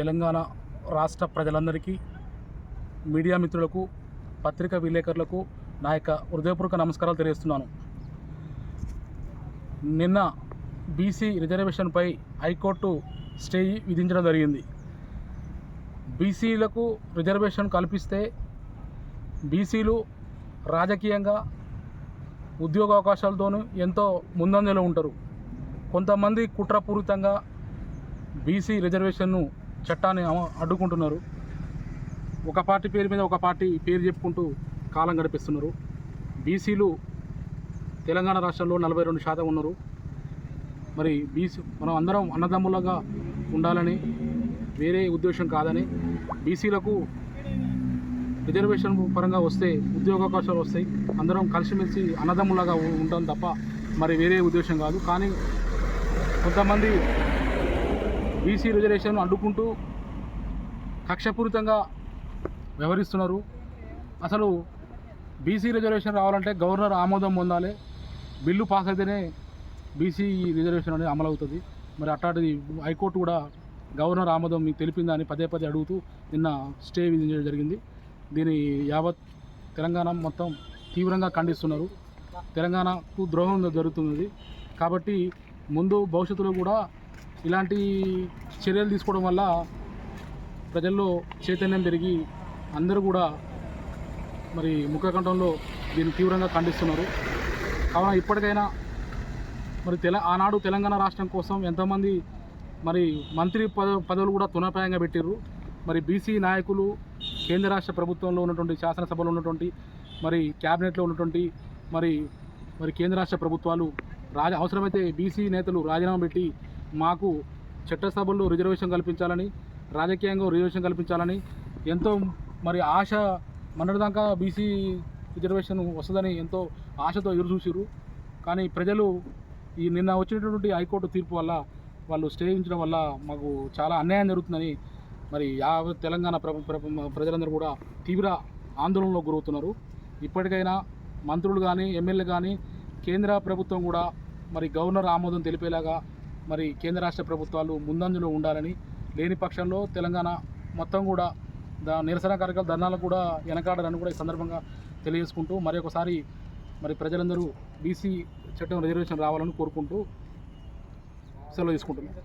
తెలంగాణ రాష్ట్ర ప్రజలందరికీ మీడియా మిత్రులకు పత్రికా విలేకరులకు నా యొక్క హృదయపూర్వక నమస్కారాలు తెలియజేస్తున్నాను. నిన్న బీసీ రిజర్వేషన్పై హైకోర్టు స్టే విధించడం జరిగింది. బీసీలకు రిజర్వేషన్ కల్పిస్తే బీసీలు రాజకీయంగా ఉద్యోగ అవకాశాలతోనూ ఎంతో ముందంజలో ఉంటారు. కొంతమంది కుట్రపూరితంగా బీసీ రిజర్వేషన్ను చట్టాన్ని అడ్డుకుంటున్నారు. ఒక పార్టీ పేరు మీద ఒక పార్టీ పేరు చెప్పుకుంటూ కాలం గడిపిస్తున్నారు. బీసీలు తెలంగాణ రాష్ట్రంలో నలభై రెండు శాతం ఉన్నారు. మరి బీసీ మనం అందరం అన్నదమ్ములుగా ఉండాలని వేరే ఉద్దేశం కాదని బీసీలకు రిజర్వేషన్ పరంగా వస్తే ఉద్యోగ అవకాశాలు వస్తాయి. అందరం కలిసిమెలిసి అన్నదమ్ములాగా ఉ- ఉంటాం తప్ప మరి వేరే ఉద్దేశం కాదు. కానీ కొంతమంది బీసీ రిజర్వేషన్ అడ్డుకుంటూ కక్షపూరితంగా వ్యవహరిస్తున్నారు. అసలు బీసీ రిజర్వేషన్ రావాలంటే గవర్నర్ ఆమోదం పొందాలి. బిల్లు పాస్ అయితేనే బీసీ రిజర్వేషన్ అనేది అమలు అవుతుంది మరి అట్లాంటిది హైకోర్టు కూడా గవర్నర్ ఆమోదం మీకు తెలిపిందా అని పదే పదే అడుగుతూ నిన్న స్టే విధించడం జరిగింది. దీని యావత్ తెలంగాణ మొత్తం తీవ్రంగా ఖండిస్తున్నారు. తెలంగాణకు ద్రోహం జరుగుతున్నది. కాబట్టి ముందు భవిష్యత్తులో కూడా ఇలాంటి చర్యలు తీసుకోవడం వల్ల ప్రజల్లో చైతన్యం పెరిగి అందరూ కూడా మరి ముఖకంఠంలో దీన్ని తీవ్రంగా ఖండిస్తున్నారు. కావున ఇప్పటికైనా మరి తెల ఆనాడు తెలంగాణ రాష్ట్రం కోసం ఎంతోమంది మరి మంత్రి పద పదవులు కూడా తునపాయంగా పెట్టారు మరి బీసీ నాయకులు కేంద్ర రాష్ట్ర ప్రభుత్వంలో ఉన్నటువంటి శాసనసభలో ఉన్నటువంటి మరి క్యాబినెట్లో ఉన్నటువంటి మరి మరి కేంద్ర రాష్ట్ర ప్రభుత్వాలు రాజ అవసరమైతే బీసీ నేతలు రాజీనామా పెట్టి మాకు చట్టసభల్లో రిజర్వేషన్ కల్పించాలని రాజకీయంగా రిజర్వేషన్ కల్పించాలని ఎంతో మరి ఆశ మొన్నటిదాకా బీసీ రిజర్వేషన్ వస్తుందని ఎంతో ఆశతో ఎదురు చూసిరు కానీ ప్రజలు ఈ నిన్న వచ్చినటువంటి హైకోర్టు తీర్పు వల్ల వాళ్ళు స్టే ఉంచడం వల్ల మాకు చాలా అన్యాయం జరుగుతుందని మరి యావత్ తెలంగాణ ప్రజలందరూ కూడా తీవ్ర ఆందోళనలో గురవుతున్నారు. ఇప్పటికైనా మంత్రులు కానీ ఎమ్మెల్యే కానీ కేంద్ర ప్రభుత్వం కూడా మరి గవర్నర్ ఆమోదం తెలిపేలాగా మరి కేంద్ర రాష్ట్ర ప్రభుత్వాలు ముందంజలో ఉండాలని లేని పక్షంలో తెలంగాణ మొత్తం కూడా దా నిరసన కార్యక్రమ ధర్నాలకు కూడా వెనకాడాలని కూడా ఈ సందర్భంగా తెలియజేసుకుంటూ మరి ఒకసారి మరి ప్రజలందరూ బీసీ చట్టం రిజర్వేషన్ రావాలని కోరుకుంటూ సెలవు తీసుకుంటున్నాం.